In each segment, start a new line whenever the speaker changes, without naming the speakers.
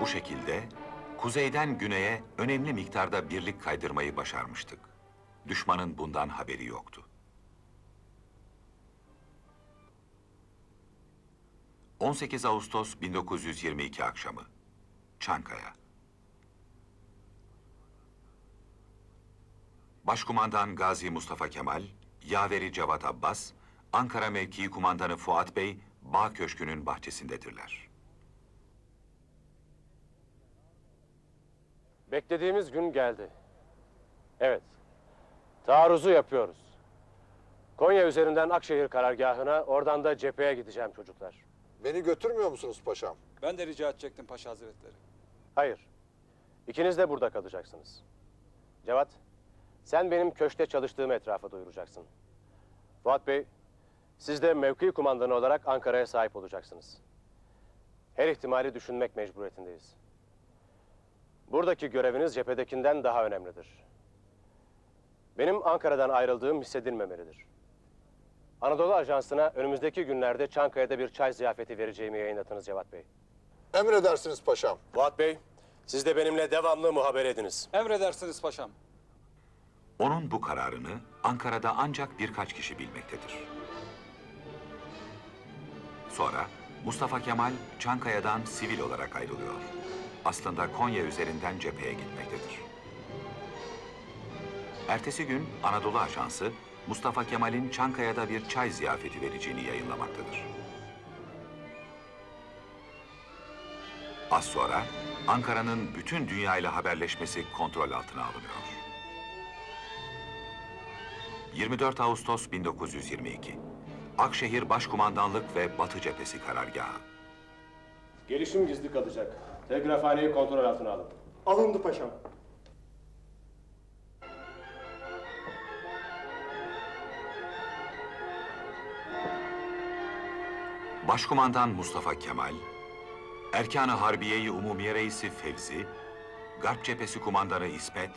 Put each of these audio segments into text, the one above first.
Bu şekilde kuzeyden güneye önemli miktarda birlik kaydırmayı başarmıştık. Düşmanın bundan haberi yoktu. 18 Ağustos 1922 akşamı. Çankaya. Başkumandan Gazi Mustafa Kemal, Yaveri Cevat Abbas, Ankara Mevkii Kumandanı Fuat Bey, Bağ Köşkü'nün bahçesindedirler.
Beklediğimiz gün geldi. Evet. Taarruzu yapıyoruz. Konya üzerinden Akşehir karargahına, oradan da cepheye gideceğim çocuklar.
Beni götürmüyor musunuz paşam?
Ben de rica edecektim Paşa Hazretleri.
Hayır. İkiniz de burada kalacaksınız. Cevat, sen benim köşte çalıştığım etrafa duyuracaksın. Fuat Bey, siz de mevki kumandanı olarak Ankara'ya sahip olacaksınız. Her ihtimali düşünmek mecburiyetindeyiz. Buradaki göreviniz cephedekinden daha önemlidir. Benim Ankara'dan ayrıldığım hissedilmemelidir. Anadolu Ajansı'na önümüzdeki günlerde Çankaya'da bir çay ziyafeti vereceğimi yayınlatınız Cevat Bey.
Emredersiniz paşam.
Fuat Bey, siz de benimle devamlı muhabere ediniz.
Emredersiniz paşam.
Onun bu kararını Ankara'da ancak birkaç kişi bilmektedir. Sonra Mustafa Kemal Çankaya'dan sivil olarak ayrılıyor. Aslında Konya üzerinden cepheye gitmektedir. Ertesi gün Anadolu Ajansı Mustafa Kemal'in Çankaya'da bir çay ziyafeti vereceğini yayınlamaktadır. Az sonra Ankara'nın bütün dünyayla haberleşmesi kontrol altına alınıyor. 24 Ağustos 1922. Akşehir Başkumandanlık ve Batı Cephesi karargahı.
Gelişim gizli kalacak. Telgrafhaneyi kontrol altına alın.
Alındı paşam.
Başkumandan Mustafa Kemal, Erkan-ı Harbiye-i Umumiye Reisi Fevzi, Garp Cephesi Kumandanı İsmet,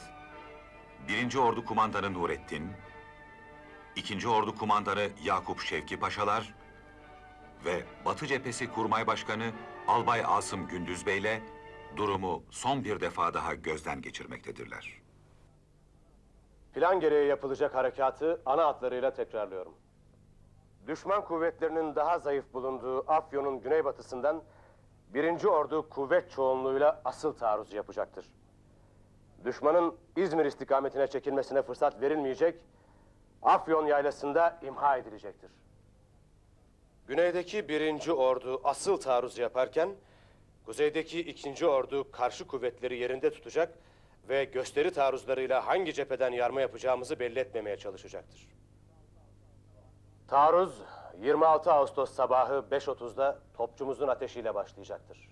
1. Ordu Kumandanı Nurettin, 2. Ordu Kumandanı Yakup Şevki Paşalar ve Batı Cephesi Kurmay Başkanı Albay Asım Gündüz Bey'le durumu son bir defa daha gözden geçirmektedirler.
Plan gereği yapılacak harekatı ana hatlarıyla tekrarlıyorum. Düşman kuvvetlerinin daha zayıf bulunduğu Afyon'un güneybatısından birinci ordu kuvvet çoğunluğuyla asıl taarruz yapacaktır. Düşmanın İzmir istikametine çekilmesine fırsat verilmeyecek, Afyon yaylasında imha edilecektir. Güneydeki birinci ordu asıl taarruz yaparken, kuzeydeki ikinci ordu karşı kuvvetleri yerinde tutacak ve gösteri taarruzlarıyla hangi cepheden yarma yapacağımızı belli etmemeye çalışacaktır. Taarruz 26 Ağustos sabahı 5.30'da topçumuzun ateşiyle başlayacaktır.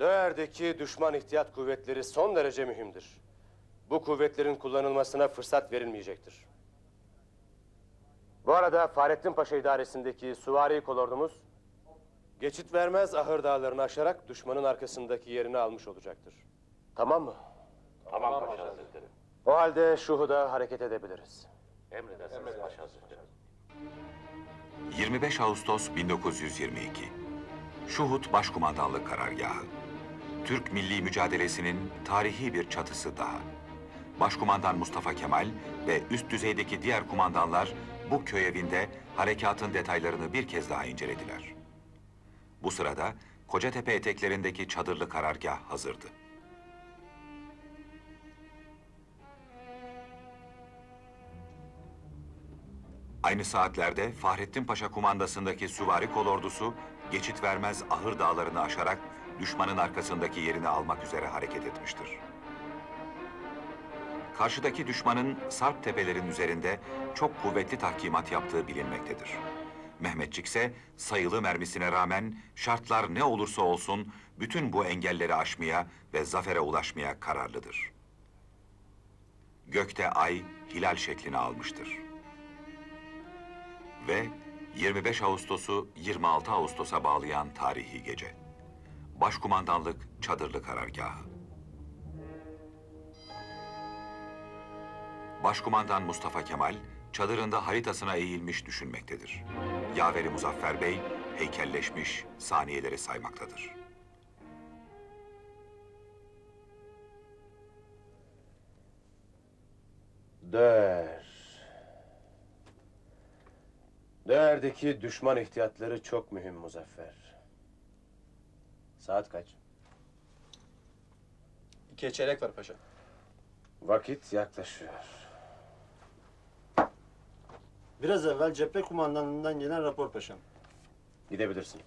Döğer'deki düşman ihtiyat kuvvetleri son derece mühimdir. Bu kuvvetlerin kullanılmasına fırsat verilmeyecektir. Bu arada Fahrettin Paşa idaresindeki süvari kolordumuz geçit vermez ahır dağlarını aşarak düşmanın arkasındaki yerini almış olacaktır. Tamam mı?
Tamam Paşa Hazretleri.
O halde Şuhud'a hareket edebiliriz.
Emredersiniz Paşa Hazretleri.
25 Ağustos 1922. Şuhut Başkumandanlık Karargahı. Türk milli mücadelesinin tarihi bir çatısı daha. Başkumandan Mustafa Kemal ve üst düzeydeki diğer kumandanlar bu köy evinde harekatın detaylarını bir kez daha incelediler. Bu sırada Kocatepe eteklerindeki çadırlı karargah hazırdı. Aynı saatlerde Fahrettin Paşa kumandasındaki süvari kolordusu geçit vermez ahır dağlarını aşarak düşmanın arkasındaki yerini almak üzere hareket etmiştir. Karşıdaki düşmanın Sarp tepelerin üzerinde çok kuvvetli tahkimat yaptığı bilinmektedir. Mehmetçik ise sayılı mermisine rağmen şartlar ne olursa olsun bütün bu engelleri aşmaya ve zafere ulaşmaya kararlıdır. Gökte ay hilal şeklini almıştır ve 25 Ağustos'u 26 Ağustos'a bağlayan tarihi gece. Başkumandanlık Çadırlı Karargahı. Başkumandan Mustafa Kemal, çadırında haritasına eğilmiş düşünmektedir. Yaveri Muzaffer Bey, heykelleşmiş saniyeleri saymaktadır.
Dör. Dördeki düşman ihtiyatları çok mühim Muzaffer. Saat kaç?
İkiye çeyrek var paşa.
Vakit yaklaşıyor.
Biraz evvel cephe kumandanından gelen rapor paşam.
Gidebilirsin.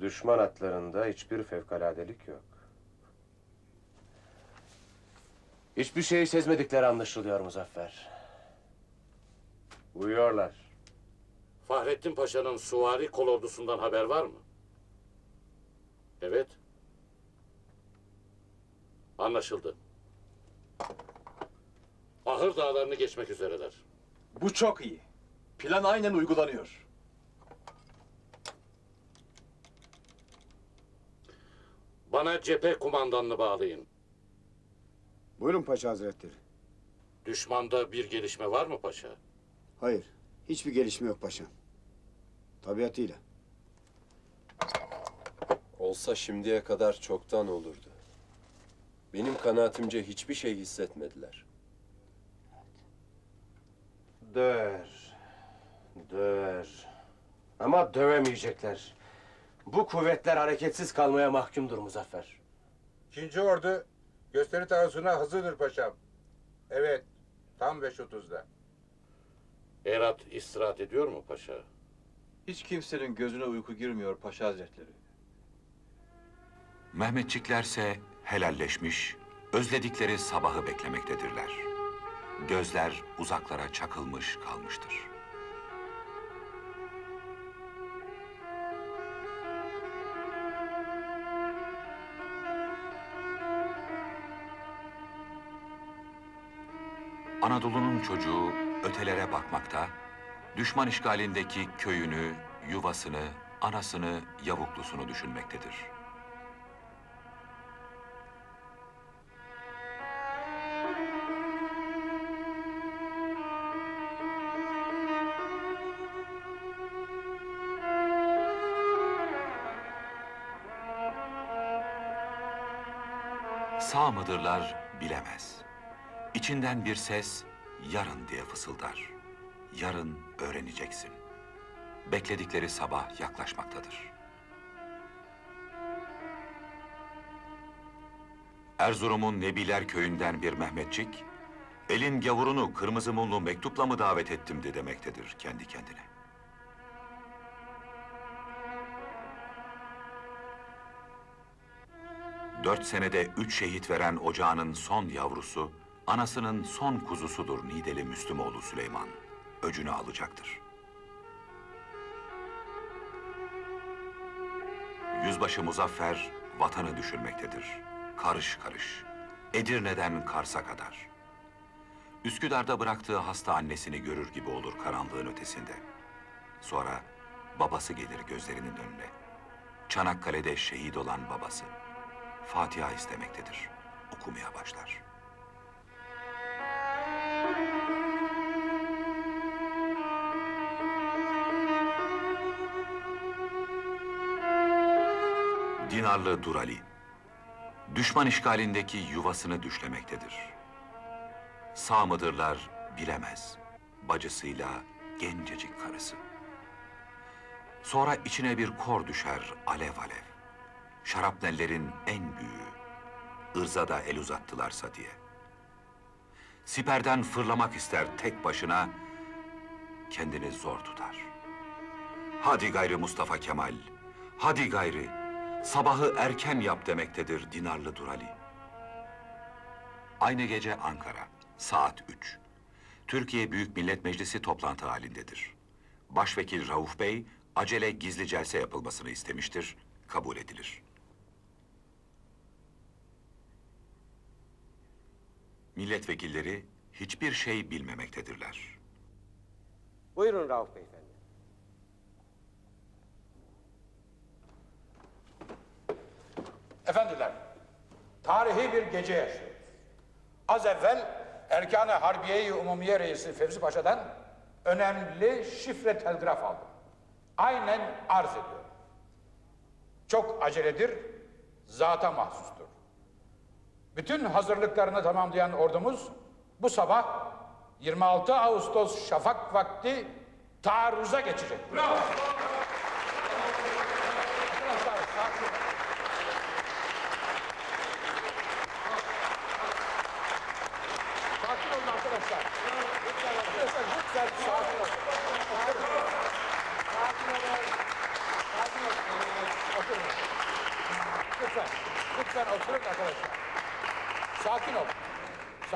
Düşman hatlarında hiçbir fevkaladelik yok. Hiçbir şey sezmedikleri anlaşılıyor Muzaffer. Uyuyorlar.
Fahrettin Paşa'nın suvari kol ordusundan haber var mı? Evet. Anlaşıldı. Ahır dağlarını geçmek üzereler.
Bu çok iyi. Plan aynen uygulanıyor.
Bana cephe kumandanını bağlayın.
Buyurun Paşa Hazretleri.
Düşmanda bir gelişme var mı paşa?
Hayır, hiçbir gelişme yok paşam. Tabiatıyla.
Olsa şimdiye kadar çoktan olurdu. Benim kanaatimce hiçbir şey hissetmediler.
Döver. Döver. Ama dövemeyecekler. Bu kuvvetler hareketsiz kalmaya mahkumdur Muzaffer.
İkinci ordu gösteri taarruzuna hazırdır paşam. Evet, tam 5.30'da.
Erat istirahat ediyor mu paşa?
Hiç kimsenin gözüne uyku girmiyor Paşa Hazretleri.
Mehmetçiklerse helalleşmiş, özledikleri sabahı beklemektedirler. Gözler uzaklara çakılmış kalmıştır. Anadolu'nun çocuğu ötelere bakmakta, düşman işgalindeki köyünü, yuvasını, anasını, yavuklusunu düşünmektedir. Sağ mıdırlar bilemez. İçinden bir ses yarın diye fısıldar. Yarın öğreneceksin. Bekledikleri sabah yaklaşmaktadır. Erzurum'un Nebiler köyünden bir Mehmetçik, elin gavurunu kırmızı mumlu mektupla mı davet ettimdi demektedir kendi kendine. Dört senede üç şehit veren ocağının son yavrusu, anasının son kuzusudur Nideli Müslümoğlu Süleyman. Öcünü alacaktır. Yüzbaşı Muzaffer vatanı düşünmektedir. Karış karış. Edirne'den Kars'a kadar. Üsküdar'da bıraktığı hasta annesini görür gibi olur karanlığın ötesinde. Sonra babası gelir gözlerinin önüne. Çanakkale'de şehit olan babası. Fatiha istemektedir. Okumaya başlar. Dinarlı Durali, düşman işgalindeki yuvasını düşlemektedir. Sağ mıdırlar bilemez, bacısıyla gencecik karısı. Sonra içine bir kor düşer alev alev. Şarapnellerin en büyüğü, ırza da el uzattılarsa diye. Siperden fırlamak ister tek başına, kendini zor tutar. Hadi gayrı Mustafa Kemal, hadi gayrı, sabahı erken yap demektedir Dinarlı Durali. Aynı gece Ankara, saat üç. Türkiye Büyük Millet Meclisi toplantı halindedir. Başvekil Rauf Bey, acele gizli celse yapılmasını istemiştir, kabul edilir. Milletvekilleri hiçbir şey bilmemektedirler.
Buyurun Rauf Beyefendi.
Efendiler, tarihi bir gece yaşıyoruz. Az evvel Erkan-ı Harbiye-i Umumiye Reisi Fevzi Paşa'dan önemli şifre telgraf aldım. Aynen arz ediyorum. Çok aceledir, zata mahsustur. Bütün hazırlıklarını tamamlayan ordumuz bu sabah 26 Ağustos şafak vakti taarruza geçecek. Bravo.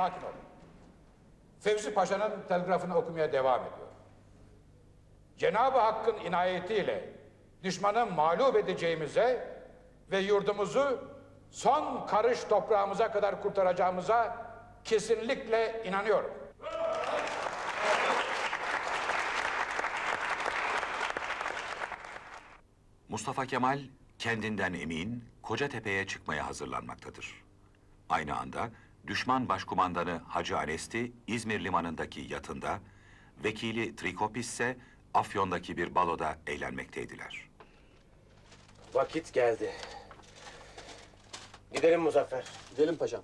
Sakin olun. Fevzi Paşa'nın telgrafını okumaya devam ediyor. Cenab-ı Hakk'ın inayetiyle düşmanı mağlup edeceğimize ve yurdumuzu son karış toprağımıza kadar kurtaracağımıza kesinlikle inanıyorum.
Mustafa Kemal kendinden emin Kocatepe'ye çıkmaya hazırlanmaktadır. Aynı anda düşman başkumandanı Hacı Alesti İzmir limanındaki yatında, vekili Trikopis ise Afyon'daki bir baloda eğlenmekteydiler.
Vakit geldi. Gidelim Muzaffer.
Gidelim paşam.